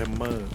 แฮมเมอร์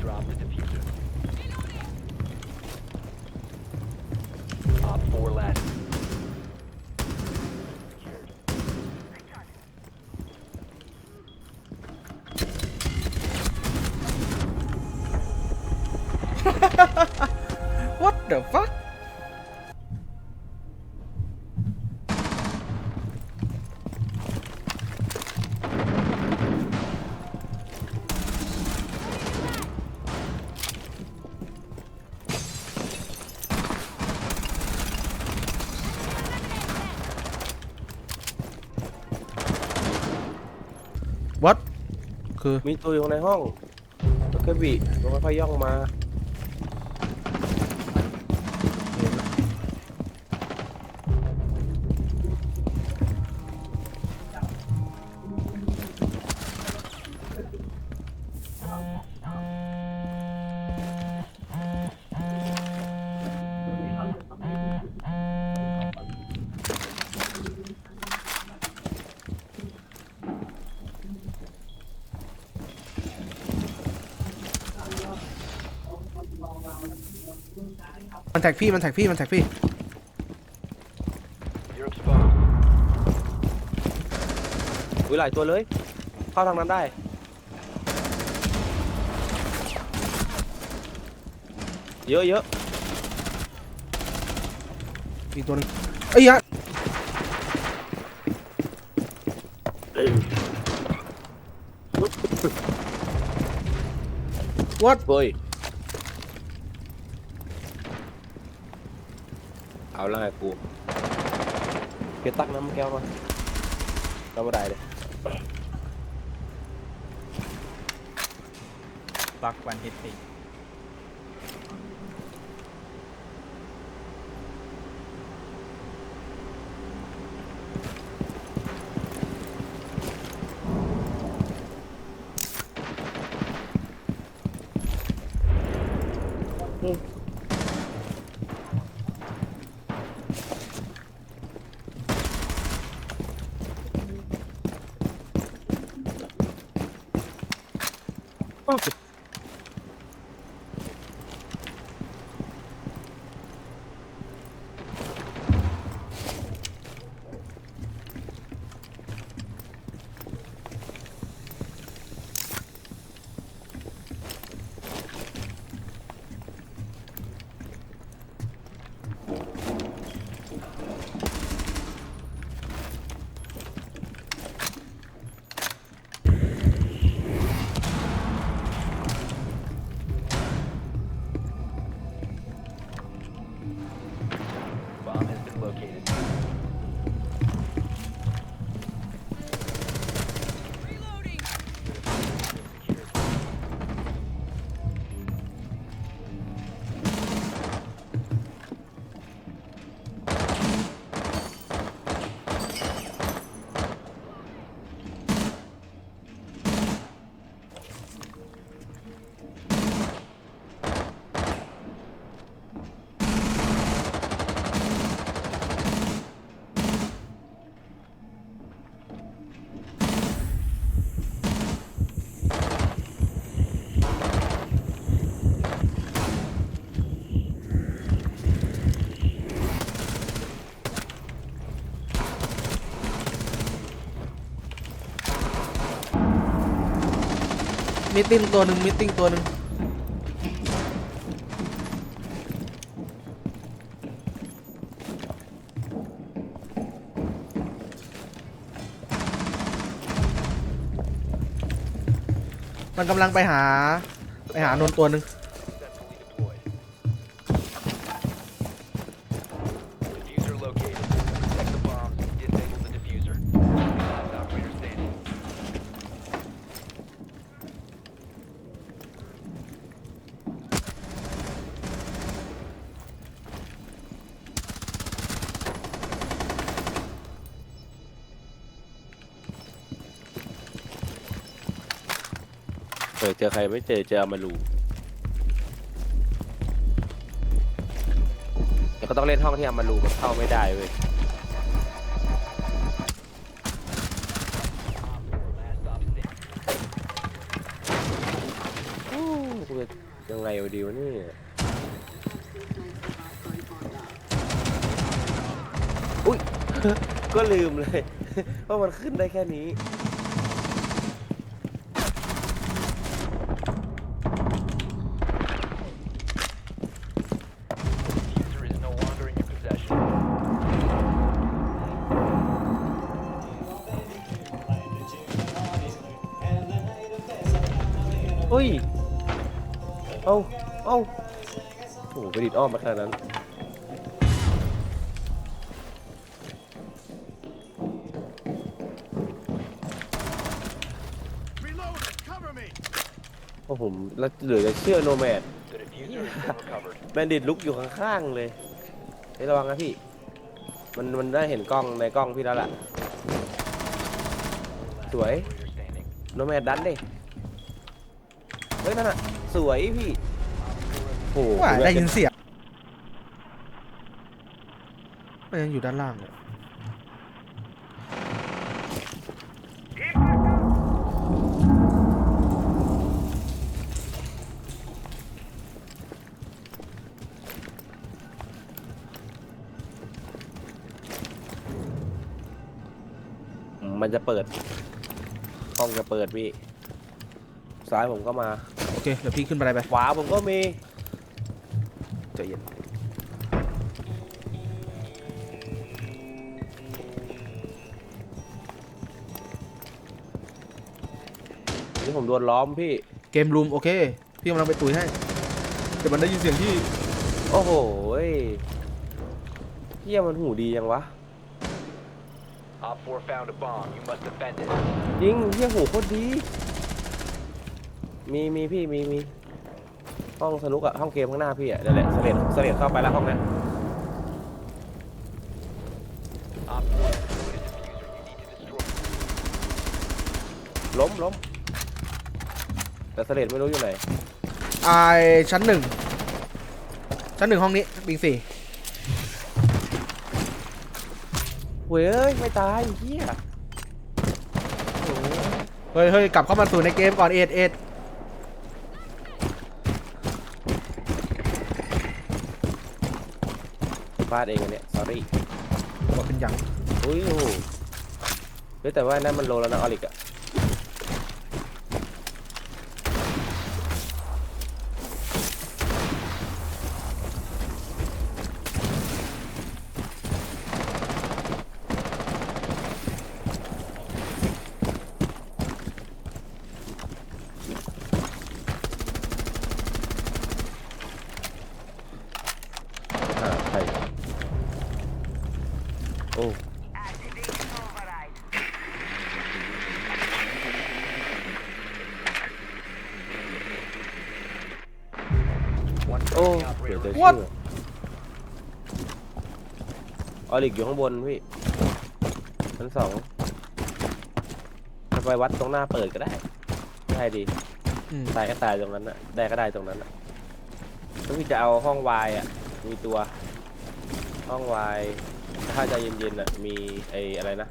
Drop the diffuser. Op 4 last. Secured. What the fuck วัดคือ มีตัวอยู่ในห้องแล้วก็บีมันค่อยๆย่องมา มันแท็กพี่มันแท็กพี่มันแท็กพี่ You're exposed. อุ้ยหลายตัวเลย เข้าทางนั้นได้ เยอะเยอะอีกตัวหนึงเอ้ยยะวัด เฮ้ย เอา และไงกูเก็บตักน้ำแก้วมาเราไม่ได้เลยบักวันฮิตติ Bomb มิตติ้งตัวหนึ่งมิตติ้งตัวหนึ่งมันกำลังไปหา ไปหานนตัวหนึ่ง ออเจอใครไม่เจอเจออามารูแต่ก็ต้องเล่นห้องที่อามารูมันเข้าไม่ได้เว้ยอู้กูจะยังไงวะดีวะเนี่ยอุ้ย ก็ลืมเลย ว่ามันขึ้นได้แค่นี้ ไปดิดอ้อมมาขนาดนั้นโอ้ผมแล้วเหลือจะเชื่อโนแมด The diffuser has been recovered. แบนดิตลุกอยู่ข้างๆเลยเฮ้ยระวังนะพี่ มันมันได้เห็นกล้องในกล้องพี่แล้วล่ะ สวย Operator standing. โนแมดดันดิ เฮ้ยนั่นน่ะสวยพี่ โอ้โห ว่าได้ยินเสียง มันยังอยู่ด้านล่างเลยมันจะเปิดห้องจะเปิดพี่ซ้ายผมก็มา โอเค เดี๋ยวพี่ขึ้นบันไดไป ขวาผมก็มีใจเย็น นี่ผมโดนล้อมพี่ เกมรูมโอเค พี่กำลังไปตุยให้ แต่มันได้ยินเสียงพี่ โอ้โหยเฮียมันหูดียังวะ Op 4 found a bomb. You must defend it. ยิงเฮียหูโคตรดี มีมีพี่มีมีห้องสนุกอะห้องเกมข้างหน้าพี่อะนั่นแหละเสลียดเสลียดเข้าไปแล้วห้องนั้น Op 4 has destroyed a diffuser. You need to destroy. ล้มล้ม แต่เสลียดไม่รู้อยู่ไหนไอชั้นหนึ่งชั้นหนึ่งห้องนี้บิงสี่เว้ยไม่ตายเฮียโอ้โหเฮ้ยเฮ้ยกลับเข้ามาสู่ในเกมก่อนเอ็ดเอ็ดพลาดเองอันเนี้ย sorry บอกเป็นอย่าง อุ้ยโอ้โหเฮ้ยแต่ว่านั่นมันโลแล้วนะออลิกอะหาใครโอ้ One โอ้ friendly เดี๋ยว operator จะ remaining. เชื่อออลิกอยู่ข้างบนพี่ชั้นสองจะไปวัดตรงหน้าเปิดก็ได้ได้ดีอืม ตายก็ตายตรงนั้นน่ะได้ก็ได้ตรงนั้นน่ะแล้วพี่จะเอาห้องวายอะ มีตัว ห้องวายถ้าใจเย็นๆอะ มีไอ้อะไรนะ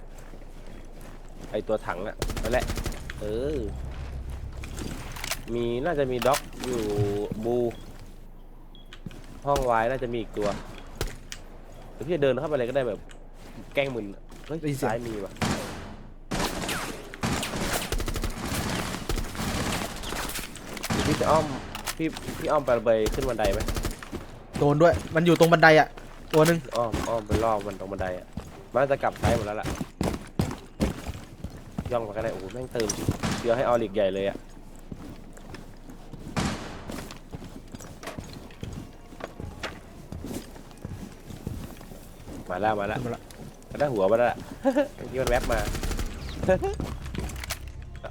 ไอ้ตัวถังอะนั่นแหละ เออ มีน่าจะมีด็อกอยู่บู ห้องวายน่าจะมีอีกตัวเดี๋ยวพี่จะเดินเข้าไปเลยก็ได้แบบ แกล้งมึนอะเฮ้ยซ้ายมีว่ะเดี๋ยวพี่จะอ้อมพี่พี่อ้อมไปไปขึ้นบันไดไหมโดนด้วย มันอยู่ตรงบันไดอะตัวหนึ่งอ้อมอ้อมไปล่อมันตรงบันไดอะมันน่าจะกลับซ้ายหมดแล้วล่ะย่องไปก็ได้โอ้โหแม่งเติมเชื้อให้ออลิกใหญ่เลยอะ มาแล้วมาแล้วขึ้นมาละมันได้หัวมาแล้วล่ะเมื่อกี้มันแวบมา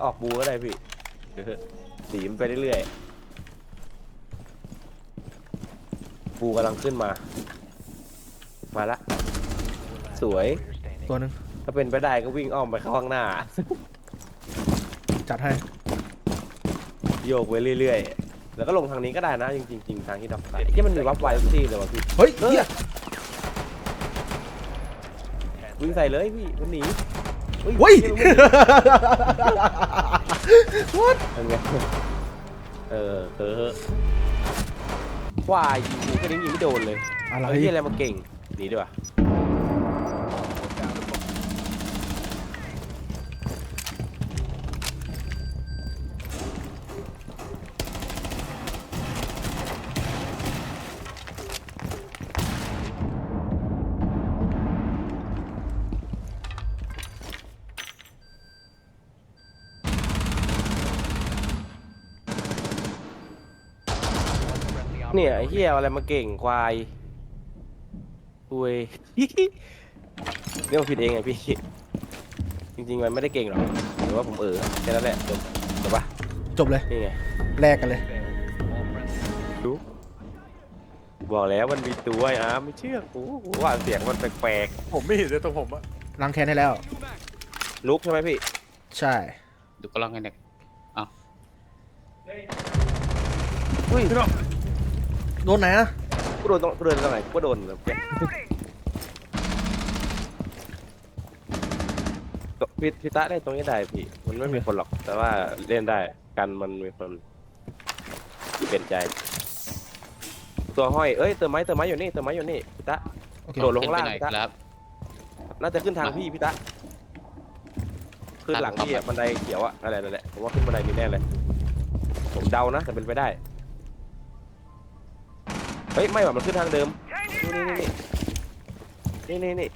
ออกบูก็ได้พี่เออสีมันไปเรื่อยๆบูกำลังขึ้นมา มาละ สวย Operator standing. ตัวหนึ่งถ้าเป็นไปได้ก็วิ่งอ้อมไปเข้าข้างหน้า จัดให้โยกไปเรื่อยๆ แล้วก็ลงทางนี้ก็ได้นะ จริงๆจริงๆทางที่ดับไฟที่มันมีวับไวทุกที่เลยวะพี่ เฮ้ยเฮีย วิ่งใส่เลยพี่มันหนีอุ๊เฮ้ยพี่มันไม่หนี What เป็นไงเออเออวายยิงกูก็ยิงยิงไม่โดนเลยอะไรเฮ้ยอะไรมาเก่งหนีดีกว่า เนี่ยไอ้เฮียเอาอะไรมาเก่งควายคุย เรื่องผิดเองไงพี่ จริงๆมันไม่ได้เก่งหรอกหรือว่าผมเออแค่นั้นแหละจบจบปะจบเลยนี่ไงแลกกันเลย ดูบอกแล้วมันมีตัวไอ้อาร์มไม่เชื่อกูกูว่าเสียงมันแปลกผมไม่เห็นเลยตรงผมอะล้างแค้นให้แล้ว ๆลุกใช่ไหมพี่ใช่ ดูก็ลองกันเด็กอุ้ย โดนไหนอะกูโดนตรงกูโดนตรงไหนกูโดนแบบเนี่ยพี่พี่ตะได้ตรงนี้ได้พี่ มันไม่มีคนหรอก แต่ว่าเล่นได้กันมันมีคนเปลี่ยนใจ ตัวห้อยเอ้ยเติมไม้เติมไม้อยู่นี่เติมไม้อยู่นี่พี่ตะโอเคโดดลงขึ้นล่างไปหน่อยพี่ตะครับ น่าจะขึ้นทางพี่พี่ตะขึ้นหลังพี่อะบันไดเขียวอะอะไรนั่นแหละผมว่าขึ้นบันไดนี้แน่เลย ผมเดานะแต่เป็นไปได้ เฮ้ยไม่ว่ะมันขึ้นทางเดิม นี่นี่นี่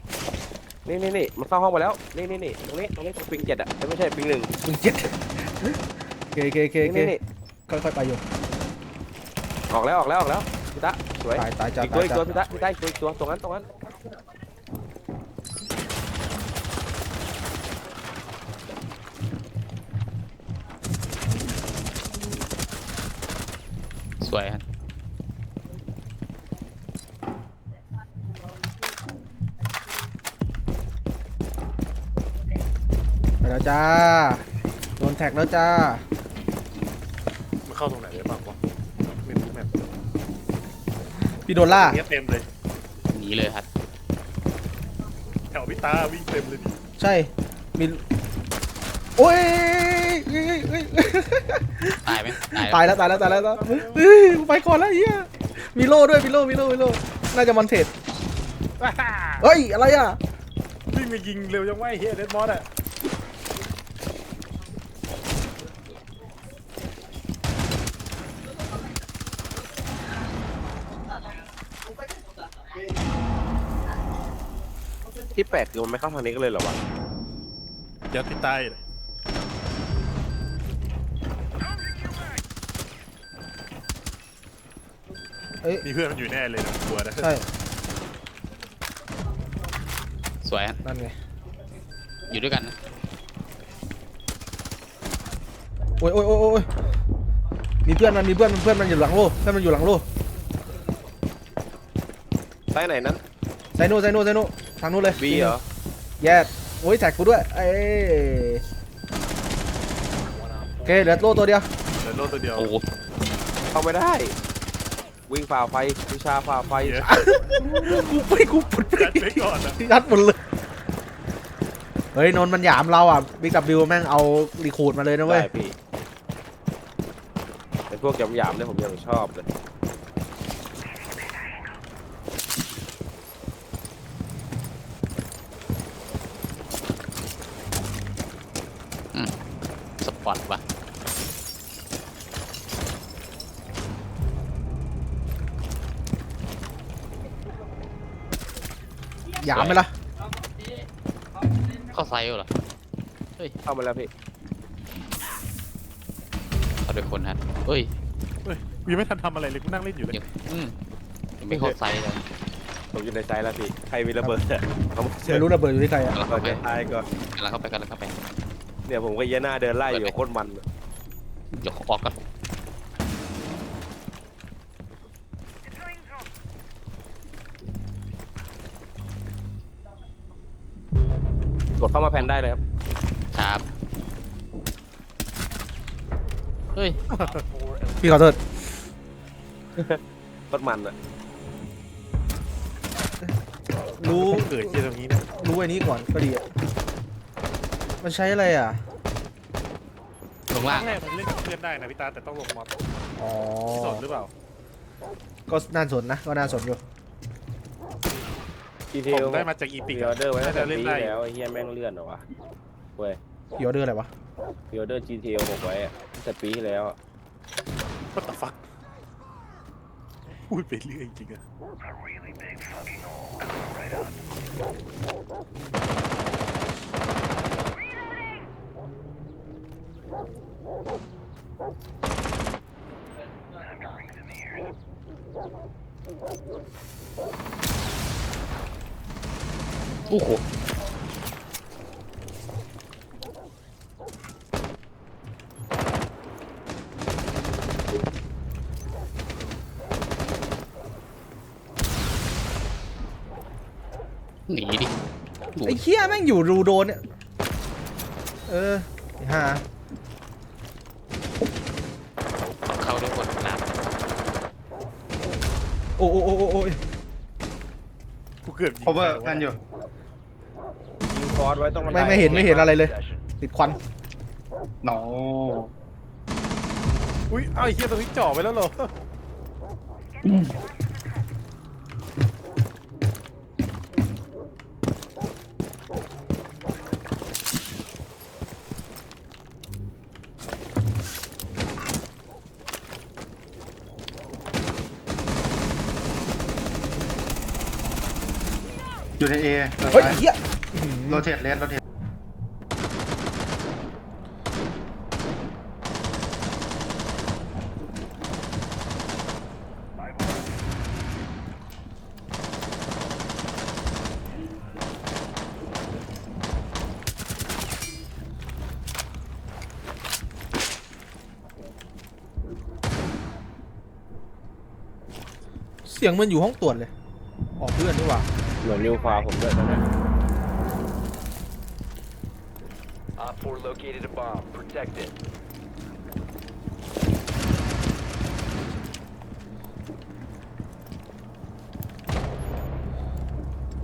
นี่นี่นี่นี่นี่มันเข้าห้องมาแล้ว นี่นี่นี่ตรงนี้ตรงนี้ตรงปิงเจ็ดอะเอ้ยไม่ใช่ปิงหนึ่งมึงเจ็ดโอเคโอเคโอเคโอเคนี่นี่นี่ค่อยๆไปอยู่ออกแล้วออกแล้วออกแล้วพี่ตะสวยตายตายจ้าอีกตัวตายอีกจ้าตัวพี่ตะพี่ตะอีกตัวอีกตัวตรงนั้นตรงนั้นสวยฮะ ไปแล้ว จ้า โดนแท็กแล้วจ้า มันเข้าตรงไหนได้บ้างวะไม่รู้แมปพี่โดนล่า เนี้ยเต็มเลย หนีเลยครับ แถวพิตาวิ่งเต็มเลยดิใช่ มี โอ้ยเอ้ยเอ้ยเอ้ยตายไหมตายตายแล้วตายแล้วตายแล้วตายแล้วเฮ้ยกูไปก่อนแล้วเฮียมีโล่ด้วย มีโล่ มีโล่ มีโล่ น่าจะมอนเทสเฮ้ย อะไรอะ วิ่งมายิงเร็วยังไงเฮียเดดมอสอะ ที่แปลกคือมันไม่เข้าทางนี้ก็เลยเหรอวะยัดพิตาเลยเอ้ยมีเพื่อนมันอยู่แน่เลยนะกลัวนะใช่สวยฮะนั่นไงอยู่ด้วยกันนะโอ้ยโอ้ยโอ้ยโอ้ยมีเพื่อนมันมีเพื่อนมันเพื่อนมันอยู่หลังโล่เพื่อนมันอยู่หลังโล่ใต้ไหนนั้นไซโนไซโนไซโน ทางนู้นเลยบีเหรอแย่โอ้ยแท็กกูด้วยเอ้ยโอเคเหลือโล่ตัวเดียวเดินโลดตัวเดียวโอ้โหเข้าไม่ได้ วิ่งฝ่าไฟวิชาฝ่าไฟเหี้ยกูไปกูปุดไปยัดไปก่อนนะยัดหมดเลยเฮ้ยนนท์มันหยามเราอะบิ๊กกับบิวแม่งเอารีคูดมาเลยนะเว้ยได้พี่เป็นพวกหยามๆเนี่ยผมยังชอบเลย สปอร์ตว่ะหยามไหมล่ะ เข้าไซส์เหรอเข้ามาแล้วพี่เข้าด้วยคนฮะเฮ้ยเฮ้ยวีไม่ทันทำอะไรเลยกูนั่งเล่นอยู่เลยยังอืมยังไม่เข้าไซส์เลยผมอยู่ในใจแล้วพี่ใครมีระเบิดอะเขามาเชิไม่ญรู้ระเบิดอยู่ที่ใครอะกำลังก่อเข้านไปจะตายก่อนกำลังเข้าไปกำลังเข้าไป เนี่ยผมก็เยยหน้าเดินไล่อยู่โคตรมันเดี๋ยวออกกันกดเข้ามาแพนได้เลยครับครับ เฮ้ฮ้ย Four พี่ขอโทษรถมันอะรู้เกิดที่ตรงนี้เนี่ยรู้ไอ้นี้ก่อนก็ดีอะ มันใช้อะไรอะ ลงคล่ารั้ง งแรกมันเล่นกับเพื่อนได้นะพี่ตาแต่ต้องลงมอดอ๋อ สดหรือเปล่าก็น่าสนนะ ก็น่าสนอยู่จีเทผลมได้มาจากอีพพิกรีออเดอร์ไว้ตั้งแต่เล่นปีได้ที่แล้วไอ้เฮียแม่งเลื่อนเหรอวะเว้ยพี่ออเดอร์อะไรวะ พรีออเดอร์จีเทลหกไว้อะตั้งแต่ปีที่แล้วอะ What the fuck พูดไปเรื่อยจริงอะ โอ้โหหนีดิ ไอ้เคี้ยแม่งอยู่รูโดนเนี่ย เออไอ้ห่าด้วยคนน้ โอ้โอ้โอ้โอ้โอ้ยกูเกือบยิง cover ใครวะกันอยู่ ยิงคอสไว้ต้องไม่ไม่เห็นไม่เห็นอะไรเลย ติดควันหนออุ้ยเอ้าไอ้เฮียตรงนี้จ่อไปแล้วเหรอ อยู่ในเอเฮ้ยไอ้เหี้ยโรเทตเลสโรเทตเสียงมันอยู่ห้องตรวจเลย ออกเพื่อนดีกว่า เหมือนนิวฟาผมด้วยตอนนั้น Op 4 located a bomb. Protect it.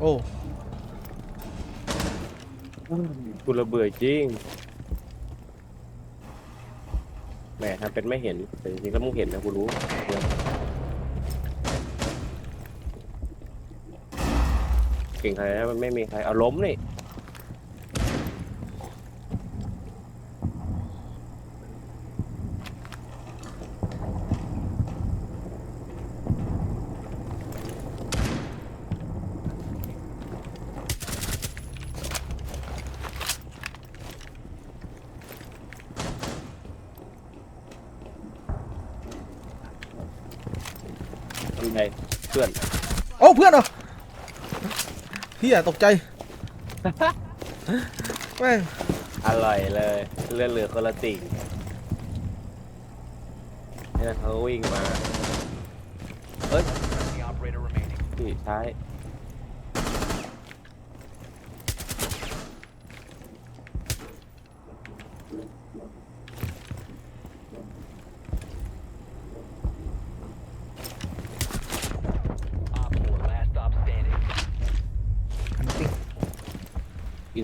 โอ้กูระเบื่อจริงแหมทำเป็นไม่เห็นแต่จริงๆแล้วมึงเห็นนะกูรู้เก่งใครนะมันไม่มีใครเอาล้มนี่ทำไงเพื่อนโอ้เพื่อนเหรอ เฮียตกใจ แม่งอร่อยเลยเลือดเหลือคนละติ่งเนี่ยเขาวิ่งมา The operator remaining. ที่ใช้ Op 4